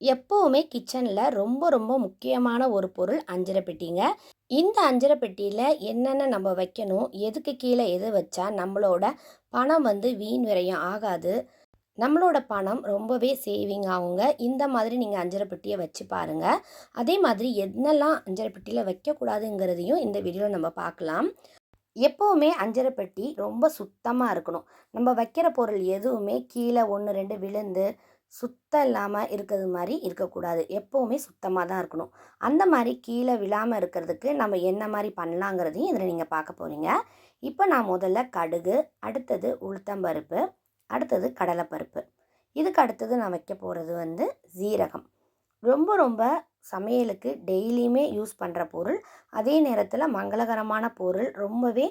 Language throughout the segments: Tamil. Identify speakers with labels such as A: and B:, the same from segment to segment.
A: எப்போவுமே கிச்சனில் ரொம்ப ரொம்ப முக்கியமான ஒரு பொருள் அஞ்சரை பெட்டிங்க. இந்த அஞ்சரை பெட்டியில் என்னென்ன நம்ம வைக்கணும் எதுக்கு கீழே எது வச்சா நம்மளோட பணம் வந்து வீண் விரையும் ஆகாது. நம்மளோட பணம் ரொம்பவே சேவிங் ஆகுங்க. இந்த மாதிரி நீங்கள் அஞ்சரை பெட்டியை வச்சு பாருங்கள் அதே மாதிரி என்னெல்லாம் அஞ்சரை பெட்டியில் வைக்கக்கூடாதுங்கிறதையும் இந்த வீடியோவில் நம்ம பார்க்கலாம் எப்போவுமே அஞ்சரை பெட்டி ரொம்ப சுத்தமாக இருக்கணும். நம்ம வைக்கிற பொருள் எதுவுமே கீழே ஒன்று ரெண்டு விழுந்து சுத்தம் இல்லாமல் இருக்கிறது மாதிரி இருக்கக்கூடாது. எப்போவுமே சுத்தமாக தான் இருக்கணும். அந்த மாதிரி கீழே விழாமல் இருக்கிறதுக்கு நம்ம என்ன மாதிரி பண்ணலாங்கிறதையும் இதில் நீங்கள் பார்க்க போகிறீங்க இப்போ நான் முதல்ல கடுகு அடுத்தது உளுத்தம்பருப்பு அடுத்தது கடலைப்பருப்பு. இதுக்கு அடுத்தது நான் வைக்க போகிறது வந்து ஜீரகம் ரொம்ப ரொம்ப சமையலுக்கு டெய்லியுமே யூஸ் பண்ணுற பொருள். அதே நேரத்தில் மங்களகரமான பொருள். ரொம்பவே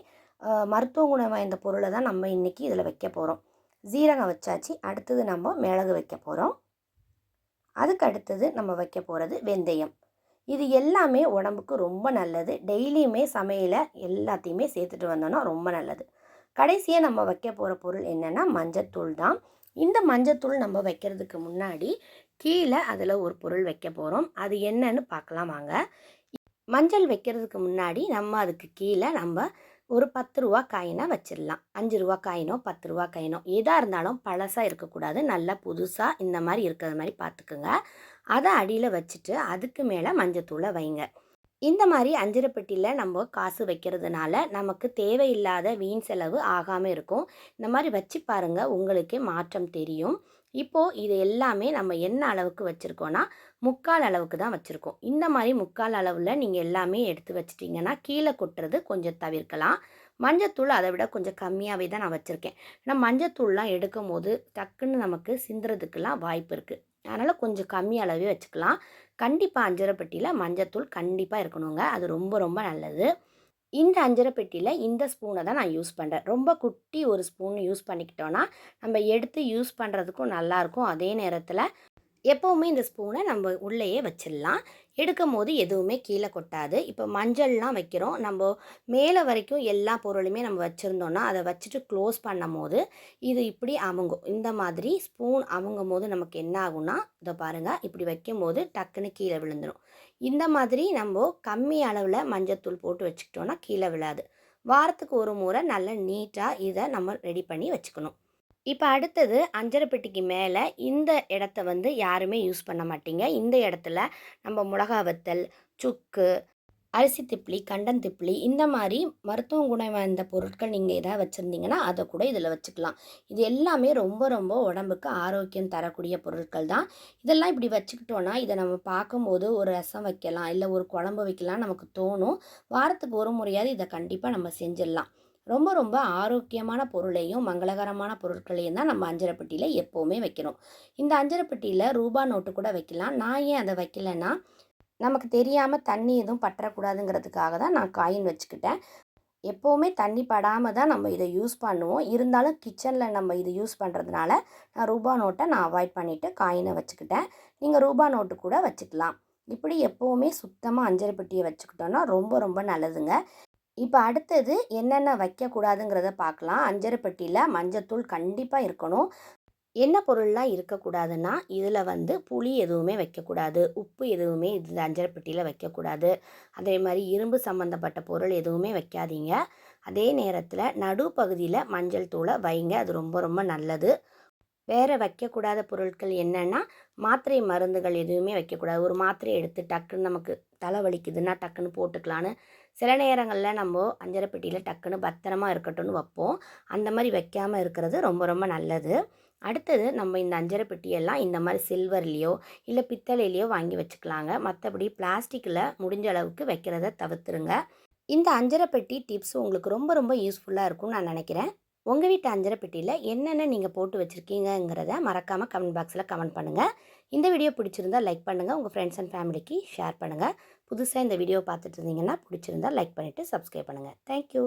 A: மருத்துவ குணம் வாய்ந்த பொருளை தான் நம்ம இன்றைக்கி இதில் வைக்க போகிறோம் ஜீரகம் வச்சாச்சு. அடுத்தது நம்ம மிளகு வைக்க போகிறோம் அதுக்கு அடுத்தது நம்ம வைக்க போகிறது வெந்தயம். இது எல்லாமே உடம்புக்கு ரொம்ப நல்லது. டெய்லியுமே சமையலை எல்லாத்தையுமே சேர்த்துட்டு வந்தோன்னா ரொம்ப நல்லது. கடைசியாக நம்ம வைக்க போகிற பொருள் என்னென்னா மஞ்சத்தூள் தான். இந்த மஞ்சத்தூள் நம்ம வைக்கிறதுக்கு முன்னாடி கீழே அதில் ஒரு பொருள் வைக்க போகிறோம் அது என்னன்னு பார்க்கலாம் வாங்க. மஞ்சள் வைக்கிறதுக்கு முன்னாடி நம்ம அதுக்கு கீழே நம்ம ஒரு பத்து ரூபா காயினை வச்சிடலாம் அஞ்சு ரூபா காயினோ பத்து ரூபா காயினோ எதாக இருந்தாலும் பழசாக இருக்கக்கூடாது. நல்லா புதுசாக இந்த மாதிரி இருக்கிற மாதிரி பார்த்துக்குங்க அதை அடியில் வச்சுட்டு அதுக்கு மேலே மஞ்சத்தூளை வைங்க. இந்த மாதிரி அஞ்சரை பெட்டியில் நம்ம காசு வைக்கிறதுனால நமக்கு தேவையில்லாத வீண் செலவு ஆகாமல் இருக்கும். இந்த மாதிரி வச்சு பாருங்கள் உங்களுக்கே மாற்றம் தெரியும். இப்போது இது எல்லாமே நம்ம என்ன அளவுக்கு வச்சுருக்கோன்னா முக்கால் அளவுக்கு தான் வச்சுருக்கோம். இந்த மாதிரி முக்கால் அளவில் நீங்கள் எல்லாமே எடுத்து வச்சிட்டிங்கன்னா கீழே கொட்டுறது கொஞ்சம் தவிர்க்கலாம். மஞ்சத்தூள் அதை விட கொஞ்சம் கம்மியாகவே தான் நான் வச்சுருக்கேன். ஏன்னா மஞ்சத்தூள்லாம் எடுக்கும் போது டக்குன்னு நமக்கு சிந்துறதுக்கெல்லாம் வாய்ப்பு இருக்குது அதனால் கொஞ்சம் கம்மி அளவே வச்சுக்கலாம். கண்டிப்பாக அஞ்சரை பெட்டியில் மஞ்சத்தூள் கண்டிப்பாக இருக்கணுங்க. அது ரொம்ப ரொம்ப நல்லது. இந்த அஞ்சரை பெட்டியில் இந்த ஸ்பூனை தான் நான் யூஸ் பண்ணுறேன் ரொம்ப குட்டி ஒரு ஸ்பூன் யூஸ் பண்ணிக்கிட்டோன்னா நம்ம எடுத்து யூஸ் பண்ணுறதுக்கும் நல்லாயிருக்கும் அதே நேரத்தில் எப்போவுமே இந்த ஸ்பூனை நம்ம உள்ளேயே வச்சிடலாம். எடுக்கும் போது எதுவுமே கீழே கொட்டாது. இப்போ மஞ்சள்லாம் வைக்கிறோம். நம்ம மேலே வரைக்கும் எல்லா பொருளுமே நம்ம வச்சுருந்தோன்னா அதை வச்சுட்டு க்ளோஸ் பண்ணும் போது இது இப்படி அமுங்கும். இந்த மாதிரி ஸ்பூன் அமுங்கும் போது நமக்கு என்ன ஆகும்னா இதை பாருங்கள் இப்படி வைக்கும் போது டக்குன்னு கீழே விழுந்துடும் இந்த மாதிரி நம்ம கம்மி அளவில் மஞ்சத்தூள் போட்டு வச்சுக்கிட்டோன்னா கீழே விழாது. வாரத்துக்கு ஒரு முறை நல்ல நீட்டாக இதை நம்ம ரெடி பண்ணி வச்சுக்கணும். இப்போ அடுத்தது அஞ்சரை பெட்டிக்கு மேலே இந்த இடத்த வந்து யாருமே யூஸ் பண்ண மாட்டீங்க. இந்த இடத்துல நம்ம மிளகா வத்தல் சுக்கு அரிசி திப்ளி கண்டன் திப்ளி இந்த மாதிரி மருத்துவ குணம் வாய்ந்த பொருட்கள் நீங்கள் எதாவது வச்சுருந்தீங்கன்னா அதை கூட இதில் வச்சுக்கலாம். இது எல்லாமே ரொம்ப ரொம்ப உடம்புக்கு ஆரோக்கியம் தரக்கூடிய பொருட்கள் தான். இதெல்லாம் இப்படி வச்சுக்கிட்டோன்னா இதை நம்ம பார்க்கும்போது ஒரு ரசம் வைக்கலாம் இல்லை ஒரு குழம்பு வைக்கலாம் நமக்கு தோணும். வாரத்துக்கு ஒரு முறையாவது இதை கண்டிப்பாக நம்ம செஞ்சிடலாம். ரொம்ப ரொம்ப ஆரோக்கியமான பொருளையும் மங்களகரமான பொருட்களையும் தான் நம்ம அஞ்சரைப்பட்டியில் எப்போவுமே வைக்கணும் இந்த அஞ்சரைப்பட்டியில் ரூபா நோட்டு கூட வைக்கலாம். நான் ஏன் அதை வைக்கலைன்னா நமக்கு தெரியாமல் தண்ணி எதுவும் பற்றக்கூடாதுங்கிறதுக்காக தான் நான் காயின் வச்சுக்கிட்டேன். எப்போவுமே தண்ணி படாமல் தான் நம்ம இதை யூஸ் பண்ணுவோம். இருந்தாலும் கிச்சனில் நம்ம இது யூஸ் பண்ணுறதுனால நான் ரூபா நோட்டை நான் அவாய்ட் பண்ணிவிட்டு காயினை வச்சுக்கிட்டேன். நீங்கள் ரூபா நோட்டு கூட வச்சுக்கலாம். இப்படி எப்போவுமே சுத்தமாக அஞ்சரை பெட்டியை வச்சுக்கிட்டோன்னா ரொம்ப ரொம்ப நல்லதுங்க. இப்போ அடுத்தது என்னென்ன வைக்கக்கூடாதுங்கிறத பார்க்கலாம் அஞ்சரைப்பட்டியில் மஞ்சத்தூள் கண்டிப்பாக இருக்கணும். என்ன பொருள்லாம் இருக்கக்கூடாதுன்னா இதில் வந்து புளி எதுவுமே வைக்கக்கூடாது. உப்பு எதுவுமே இதில் அஞ்சரைப்பட்டியில் வைக்கக்கூடாது. அதே மாதிரி இரும்பு சம்மந்தப்பட்ட பொருள் எதுவுமே வைக்காதீங்க. அதே நேரத்தில் நடுப்பகுதியில் மஞ்சள் தூளை வைங்க. அது ரொம்ப ரொம்ப நல்லது. வேறு வைக்கக்கூடாத பொருட்கள் என்னென்னா மாத்திரை மருந்துகள் எதுவுமே வைக்கக்கூடாது. ஒரு மாத்திரை எடுத்து டக்குன்னு நமக்கு தலை வலிக்குதுன்னா டக்குன்னு போட்டுக்கலான்னு சில நேரங்களில் நம்ம அஞ்சரை பெட்டியில் டக்குன்னு பத்திரமா இருக்கட்டும்னு வைப்போம். அந்த மாதிரி வைக்காமல் இருக்கிறது ரொம்ப ரொம்ப நல்லது. அடுத்தது நம்ம இந்த அஞ்சரை பெட்டியெல்லாம் இந்த மாதிரி சில்வர்லேயோ இல்லை பித்தளையிலையோ வாங்கி வச்சுக்கலாங்க. மற்றபடி பிளாஸ்டிக்கில் முடிஞ்ச அளவுக்கு வைக்கிறத தவிர்த்துருங்க. இந்த அஞ்சரை பெட்டி டிப்ஸ் உங்களுக்கு ரொம்ப ரொம்ப யூஸ்ஃபுல்லாக இருக்கும்னு நான் நினைக்கிறேன். உங்கள் வீட்டு அஞ்சரை பெட்டியில் என்னென்ன நீங்கள் போட்டு வச்சுருக்கீங்கங்கிறத மறக்காமல் கமெண்ட் பாக்ஸில் கமெண்ட் பண்ணுங்கள் இந்த வீடியோ பிடிச்சிருந்தா லைக் பண்ணுங்கள் உங்கள் ஃப்ரெண்ட்ஸ் அண்ட் ஃபேமிலிக்கு ஷேர் பண்ணுங்கள் புதுசாக இந்த வீடியோ பார்த்துட்டு இருந்தீங்கன்னா பிடிச்சிருந்தா லைக் பண்ணிவிட்டு சப்ஸ்கிரைப் பண்ணுங்கள் தேங்க்யூ